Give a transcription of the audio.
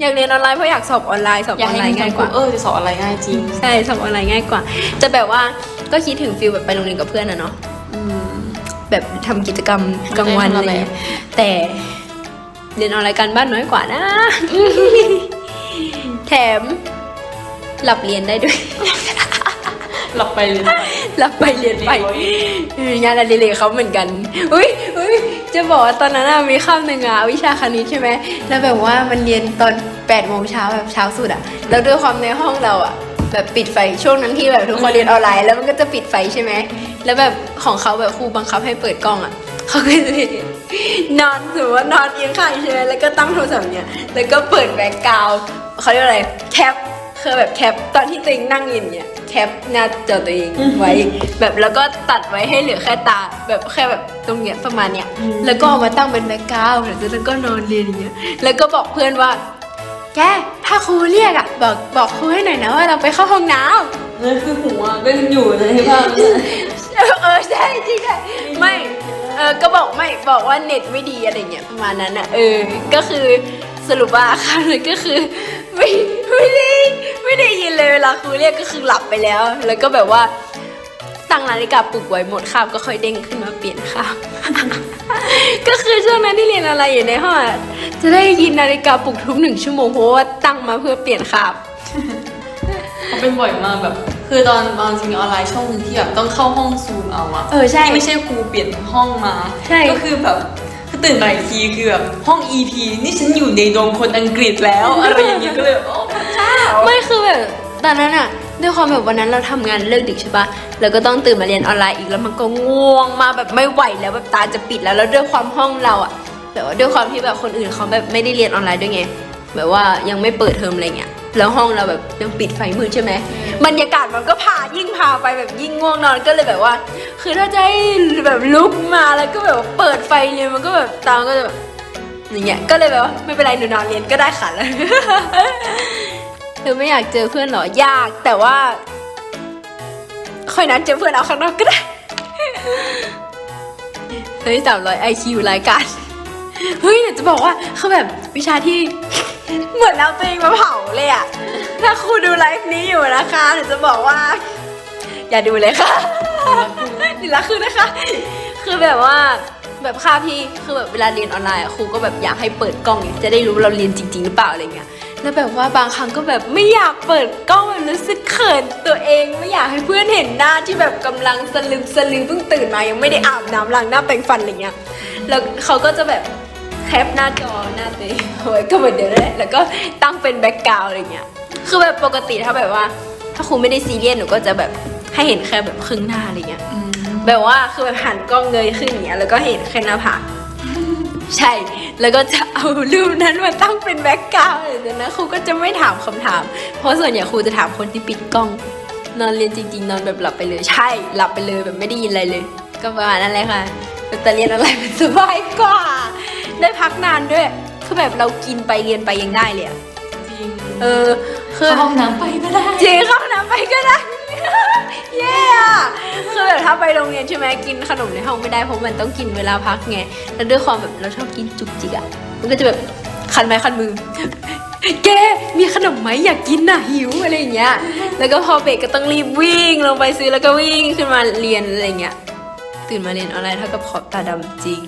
อยากเรียนออนไลน์เพราะอยากสอบออนไลน์สอบออนไลน์ง่ายกว่าเออจะสอนอะไรง่ายจริงใช่สอบออนไลน์ง่ายกว่า จะแบบว่าก็คิดถึงฟิลแบบไปโรงเรียนกับเพื่อนอะเนาะอืมแบบทำกิจกรรมกลางวันได้อะไรทำอะไรเงี้ยแต่เรียนออนไลน์การบ้านน้อยกว่านะ แถมหลับเรียนได้ด้วยหลับไปเลยนะหลับไปเรียนไปเอองานอดิเรกเขาเหมือนกันอุ้ยอุ้ย จะบอกว่าตอนนั้นอะมีข้ามหนึ่งอะวิชาคณิตใช่ไหมแล้วแบบว่ามันเรียนตอน8ปดโมงเช้าแบบเช้าสุดอะแล้วด้วยความในห้องเราอะแบบปิดไฟช่วงนั้นที่แบบทุกคนเรียนออนไลน์แล้วมันก็จะปิดไฟใช่ไหมแล้วแบบของเขาแบบครูบังคับให้เปิดกล้องอะเขาก็จะนอนสมมติว่านอนเอียงข้างใช่ไหมแล้วก็ตั้งโทรศัพท์เนี่ยแล้วก็เปิดแบ็กกราวด์เขาเรียกว่าอะไรแค ปคือแบบแคปตอนที่ตัวเองนั่งอยู่เนี่ยแคปหน้าจอตัวเองไว้ แบบแล้วก็ตัดไว้ให้เหลือแค่ตา แบบแค่แบบตรงเนี้ยประมาณเนี้ยแล้วก็เอามาตั้งเป็นแบ็กกราวด์แล้วก็นอนเรียนอย่างเงี้ยแล้วก็บอกเพื่อนว่า แกถ้าครูเรียกอะบอกบอกครูให้หน่อยนะว่าเราไปเข้าห้องน้ำนั่นคือหัวก็ยังอยู่ในภาพเออเออใช่จริงอะไม่เออก็บอกไม่บอกว่าเน็ตไม่ดีอะไรเงี้ยประมาณนั้นอะเออก็คือสรุปว่าค่ะเลยก็คือไม่ ไม่ได้ไม่ได้ยินเลยเวลาครูเรียกก็คือหลับไปแล้ว แล้วก็แบบว่าตั้งนาฬิกาปลุกไว้หมดคาบก็ค่อยเด้งขึ้นมาเปลี่ยนคาบ ก็คือช่วงนั้นที่เรียนอะไรอยู่ในห้องอะจะได้ยินนาฬิกาปลุกทุกหนึ่งชั่วโมงเพราะว่าตั้งมาเพื่อเปลี่ยนคาบ เขาเป็นบ่อยมากแบบ คือตอนตอนจริงออนไลน์ช่วงหนึ่งที่แบบต้องเข้าห้องซูมเอาอะเออใช่ ที่ไม่ใช่ครูเปลี่ยนห้องมาใช่ ก็คือแบบคือตื่นมาอีกทีคือแบบห้อง EP นี่ฉันอยู่ในโดมคนอังกฤษแล้ว อะไรอย่างเงี้ยก็เลยแบบโอ้พระเจ้า ไม่คือแบบตอนนั้นอะด้วยความแบบวันนั้นเราทำงานเลิกดึกใช่ปะแล้วก็ต้องตื่นมาเรียนออนไลน์อีกแล้วมันก็ง่วงมากแบบไม่ไหวแล้วแบบตาจะปิดแล้วแล้วด้วยความห้องเราอะแบบว่าด้วยความที่แบบคนอื่นเขาแบบไม่ได้เรียนออนไลน์ด้วยไงแบบว่ายังไม่เปิดเทอมอะไรเงี้ยแล้วห้องเราแบบยังปิดไฟมืดใช่ไหมบรรยากาศมันก็พายิ่งพาไปแบบยิ่งง่วงนอนก็เลยแบบว่า คือถ้าจะให้แบบลุกมาแล้วก็แบบว่าเปิดไฟเรียนมันก็แบบตามนก็จะแบบอย่างเงี้ยก็เลยแบบว่าไม่เป็นไรหนูนอนเรียนก็ได้ค่ะแล้ว เธอไม่อยากเจอเพื่อนหรอยากแต่ว่า ค่อยนัดเจอเพื่อนเอาข้างนอกก็ได้ เฮ้ยสามร้อยไอคิวรายการเฮ้ยเดี๋ยวจะบอกว่าคือแบบวิชาที่เหมือนเอาตัวเองมาเผาเลยอะถ้าครูดูไลฟ์นี้อยู่นะคะเดี๋ยวจะบอกว่า อย่าดูเลยค่ะดีละคือนะคะ คือแบบว่าแบบค่าพี่คือแบบเวลาเรียนออนไลน์ครูก็แบบอยากให้เปิดกล้องจะได้รู้เราเรียนจริง ๆ หรือเปล่าอะไรเงี้ย แล้วแบบว่าบางครั้งก็แบบไม่อยากเปิดกล้องแบบรู้สึกเขินตัวเองไม่อยากให้เพื่อนเห็นหน้าที่แบบกำลังสลึมสลือเพิ่งตื่นมายังไม่ได้อาบน้ำล้างหน้าแปรงฟันอะไรเงี้ยแล้วเขาก็จะแบบแคปหน้าจอหน้าตัวเองไว้ก็เหมือนเดิมเลยแล้วก็ตั้งเป็นแบ็กกราวอะไรเงี้ยคือแบบปกติถ้าแบบว่า ถ้าครูไม่ได้ซีเรียสหนูก็จะแบบให้เห็นแค่แบบครึ่งหน้าอะไรเงี้ยแบบว่าคือแบบหันกล้องเงยขึ้นอย่างเงี้ยแล้วก็เห็นแค่หน้าผาก ใช่ แล้วก็จะเอารูปนั้นมาตั้งเป็นแบ็กกราวด์เลยนะครูก็จะไม่ถามคำถาม เพราะส่วนใหญ่ครูจะถามคนที่ปิดกล้อง นอนเรียนจริง ๆ นอนแบบหลับไปเลย ใช่ หลับไปเลยแบบไม่ได้ยินอะไรเลย ก็ประมาณนั้นเลยค่ะแต่เรียนอะไรมันสบายกว่า ได้พักนานด้วย คือแบบเรากินไปเรียนไปยังได้เลยอะจริง เออคือเข้าห้องน้ำไปก็ได้ จริงเข้าห้องน้ำไปก็ได้ โรงเรียนใช่ไหมกินขนมในห้องไม่ได้เพราะมันต้องกินเวลาพักไงแล้วด้วยความแบบเราชอบกินจุกจิกอะมันก็จะแบบคันไม้คันมือแกมีขนมไหมอยากกินน่ะหิวอะไรอย่างเงี้ย แล้วก็พอเบรกก็ต้องรีบวิ่งลงไปซื้อแล้วก็วิ่งขึ้นมาเรียนอะไรเงี้ย ตื่นมาเรียนออนไลน์เท่ากับขอบตาดำจริง